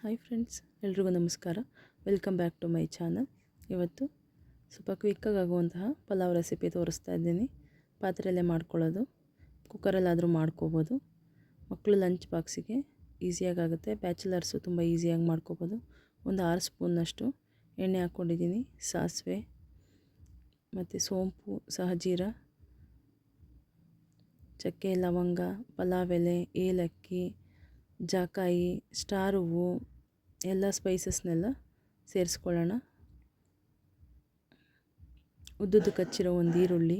Hi friends ಎಲ್ರಿಗೂ ನಮಸ್ಕಾರ. Welcome back to my channel ಇವತ್ತು ಸ್ವಲ್ಪ ಕ್ವಿಕ್ಕಾಗಿ ಆಗುವಂತಹ ಪಲಾವ್ ರೆಸಿಪಿ ತೋರಿಸ್ತಾ ಇದ್ದೀನಿ. ಪಾತ್ರೆಯಲ್ಲೇ ಮಾಡ್ಕೊಳ್ಳೋದು. ಕುಕ್ಕರಲ್ಲಾದರೂ ಮಾಡ್ಕೋಬೋದು. ಮಕ್ಕಳು ಲಂಚ್ ಬಾಕ್ಸಿಗೆ ಈಸಿಯಾಗಿ ಆಗುತ್ತೆ. ಬ್ಯಾಚುಲರ್ಸು ತುಂಬ ಈಸಿಯಾಗಿ ಮಾಡ್ಕೋಬೋದು. ಒಂದು ಆರು ಸ್ಪೂನ್ನಷ್ಟು ಎಣ್ಣೆ ಹಾಕ್ಕೊಂಡಿದ್ದೀನಿ. ಸಾಸಿವೆ ಮತ್ತು ಸೋಂಪು, ಸಹಜೀರ, ಚಕ್ಕೆ, ಲವಂಗ, ಪಲಾವ್ ಎಲೆ, ಏಲಕ್ಕಿ ಜಾಕಾಯಿ, ಸ್ಟಾರ್ ಹೂವು, ಎಲ್ಲ ಸ್ಪೈಸಸ್ನೆಲ್ಲ ಸೇರಿಸ್ಕೊಳ್ಳೋಣ. ಉದ್ದುದ್ದು ಕಚ್ಚಿರೋ ಒಂದು ಈರುಳ್ಳಿ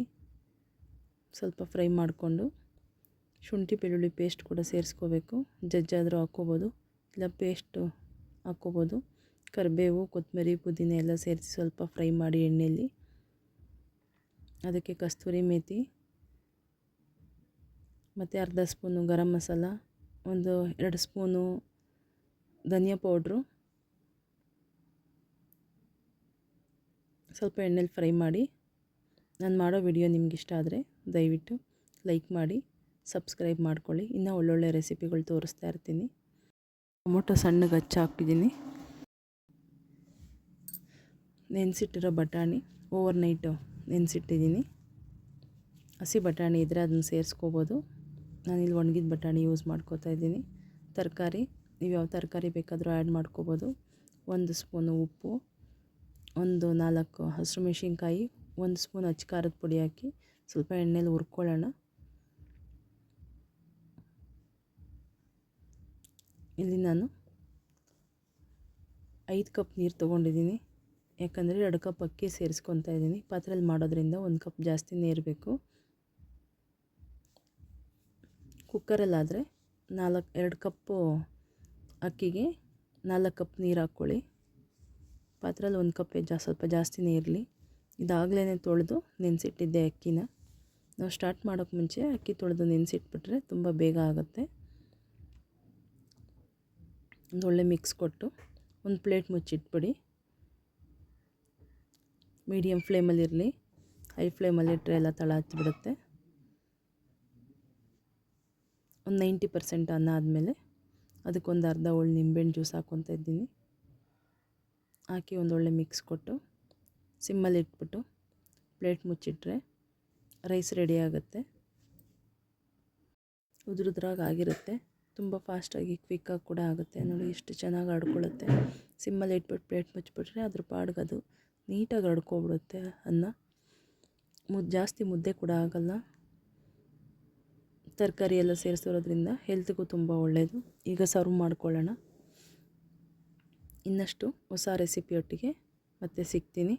ಸ್ವಲ್ಪ ಫ್ರೈ ಮಾಡಿಕೊಂಡು, ಶುಂಠಿ, ಬೆಳ್ಳುಳ್ಳಿ ಪೇಸ್ಟ್ ಕೂಡ ಸೇರಿಸ್ಕೋಬೇಕು. ಜಜ್ಜಾದರೂ ಹಾಕ್ಕೋಬೋದು, ಇಲ್ಲ ಪೇಸ್ಟು ಹಾಕ್ಕೋಬೋದು. ಕರಿಬೇವು ಕೊತ್ತಂಬರಿ ಪುದೀನ ಎಲ್ಲ ಸೇರಿಸಿ ಸ್ವಲ್ಪ ಫ್ರೈ ಮಾಡಿ ಎಣ್ಣೆಯಲ್ಲಿ ಅದಕ್ಕೆ ಕಸ್ತೂರಿ ಮೇಥಿ ಮತ್ತು ಅರ್ಧ ಸ್ಪೂನು ಗರಂ ಮಸಾಲ ಒಂದು ಎರಡು ಸ್ಪೂನು ಧನಿಯಾ ಪೌಡ್ರು, ಸ್ವಲ್ಪ ಎಣ್ಣೆಲಿ ಫ್ರೈ ಮಾಡಿ. ನಾನು ಮಾಡೋ ವಿಡಿಯೋ ನಿಮ್ಗೆ ಇಷ್ಟ ಆದರೆ ದಯವಿಟ್ಟು ಲೈಕ್ ಮಾಡಿ, ಸಬ್ಸ್ಕ್ರೈಬ್ ಮಾಡ್ಕೊಳ್ಳಿ. ಇನ್ನೂ ಒಳ್ಳೊಳ್ಳೆ ರೆಸಿಪಿಗಳು ತೋರಿಸ್ತಾ ಇರ್ತೀನಿ. ಟೊಮೊಟೊ ಸಣ್ಣಗೆ ಹಾಕಿದ್ದೀನಿ ನೆನೆಸಿಟ್ಟಿರೋ ಬಟಾಣಿ ಓವರ್ ನೈಟು ನೆನೆಸಿಟ್ಟಿದ್ದೀನಿ. ಹಸಿ ಬಟಾಣಿ ಇದ್ದರೆ ಅದನ್ನು ಸೇರಿಸ್ಕೋಬೋದು. ನಾನಿಲ್ಲಿ ಒಣಗಿದ ಬಟಾಣಿ ಯೂಸ್ ಮಾಡ್ಕೋತಾ ಇದ್ದೀನಿ. ತರಕಾರಿ, ನೀವು ಯಾವ ತರಕಾರಿ ಬೇಕಾದರೂ ಆ್ಯಡ್ ಮಾಡ್ಕೋಬೋದು. ಒಂದು ಸ್ಪೂನು ಉಪ್ಪು, ಒಂದು ನಾಲ್ಕು ಹಸಿರು ಮೆಣಸಿನ್ಕಾಯಿ, ಒಂದು ಸ್ಪೂನ್ ಅಚ್ಚ ಖಾರದ ಪುಡಿ ಹಾಕಿ ಸ್ವಲ್ಪ ಎಣ್ಣೆಲಿ ಹುರ್ಕೊಳ್ಳೋಣ. ಇಲ್ಲಿ ನಾನು ಐದು ಕಪ್ ನೀರು ತೊಗೊಂಡಿದ್ದೀನಿ. ಯಾಕಂದರೆ ಎರಡು ಕಪ್ ಅಕ್ಕಿ ಸೇರಿಸ್ಕೊತಾ ಇದ್ದೀನಿ. ಪಾತ್ರೆಯಲ್ಲಿ ಮಾಡೋದ್ರಿಂದ ಒಂದು ಕಪ್ ಜಾಸ್ತಿ ನೀರು ಬೇಕು. ಕುಕ್ಕರಲ್ಲಾದರೆ ನಾಲ್ಕು, ಎರಡು ಕಪ್ಪು ಅಕ್ಕಿಗೆ ನಾಲ್ಕು ಕಪ್ ನೀರು ಹಾಕ್ಕೊಳ್ಳಿ. ಪಾತ್ರೆಯಲ್ಲಿ ಒಂದು ಕಪ್ ಜಾ, ಸ್ವಲ್ಪ ಜಾಸ್ತಿನೇ ಇರಲಿ ಇದಾಗಲೇ ತೊಳೆದು ನೆನೆಸಿಟ್ಟಿದ್ದೆ ಅಕ್ಕಿನ. ನಾವು ಸ್ಟಾರ್ಟ್ ಮಾಡೋಕ್ಕೆ ಮುಂಚೆ ಅಕ್ಕಿ ತೊಳೆದು ನೆನೆಸಿಟ್ಬಿಟ್ರೆ ತುಂಬ ಬೇಗ ಆಗುತ್ತೆ. ಒಂದೊಳ್ಳೆ ಮಿಕ್ಸ್ ಕೊಟ್ಟು ಒಂದು ಪ್ಲೇಟ್ ಮುಚ್ಚಿಟ್ಬಿಡಿ. ಮೀಡಿಯಮ್ ಫ್ಲೇಮಲ್ಲಿರಲಿ. ಹೈ ಫ್ಲೇಮಲ್ಲಿಟ್ಟರೆ ಎಲ್ಲ ತಳ ಹಚ್ಚಿಬಿಡುತ್ತೆ ಒಂದು ನೈಂಟಿ ಪರ್ಸೆಂಟ್ ಅನ್ನ ಆದಮೇಲೆ ಅದಕ್ಕೊಂದು ಅರ್ಧ ಒಳ್ಳೆ ನಿಂಬೆಹಣ್ಣು ಜ್ಯೂಸ್ ಹಾಕ್ಕೊತ ಇದ್ದೀನಿ. ಹಾಕಿ ಒಂದೊಳ್ಳೆ ಮಿಕ್ಸ್ ಕೊಟ್ಟು ಸಿಮ್ಮಲ್ಲಿ ಇಟ್ಬಿಟ್ಟು ಪ್ಲೇಟ್ ಮುಚ್ಚಿಟ್ರೆ ರೈಸ್ ರೆಡಿ ಆಗುತ್ತೆ. ಉದುರುದ್ರಾಗ ಆಗಿರುತ್ತೆ. ತುಂಬ ಫಾಸ್ಟಾಗಿ ಕ್ವಿಕ್ಕಾಗಿ ಕೂಡ ಆಗುತ್ತೆ. ನೋಡಿ ಎಷ್ಟು ಚೆನ್ನಾಗಿ ಆಡ್ಕೊಳ್ಳುತ್ತೆ. ಸಿಮ್ಮಲ್ಲಿ ಇಟ್ಬಿಟ್ಟು ಪ್ಲೇಟ್ ಮುಚ್ಚಿಬಿಟ್ರೆ ಅದ್ರ ಪಾಡ್ಗೆ ಅದು ನೀಟಾಗಿ ಅಡ್ಕೊಬಿಡುತ್ತೆ ಅನ್ನ. ಮುದ್ದು ಜಾಸ್ತಿ ಮುದ್ದೆ ಕೂಡ ಆಗೋಲ್ಲ. ತರಕಾರಿ ಎಲ್ಲ ಸೇರಿಸಿರೋದ್ರಿಂದ ಹೆಲ್ತ್ಗೂ ತುಂಬ ಒಳ್ಳೆಯದು ಈಗ ಸರ್ವ್ ಮಾಡ್ಕೊಳ್ಳೋಣ. ಇನ್ನಷ್ಟು ಹೊಸ ರೆಸಿಪಿಯೊಟ್ಟಿಗೆ ಮತ್ತೆ ಸಿಗ್ತೀನಿ.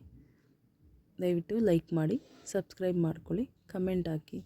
ದಯವಿಟ್ಟು ಲೈಕ್ ಮಾಡಿ ಸಬ್ಸ್ಕ್ರೈಬ್ ಮಾಡ್ಕೊಳ್ಳಿ ಕಮೆಂಟ್ ಹಾಕಿ.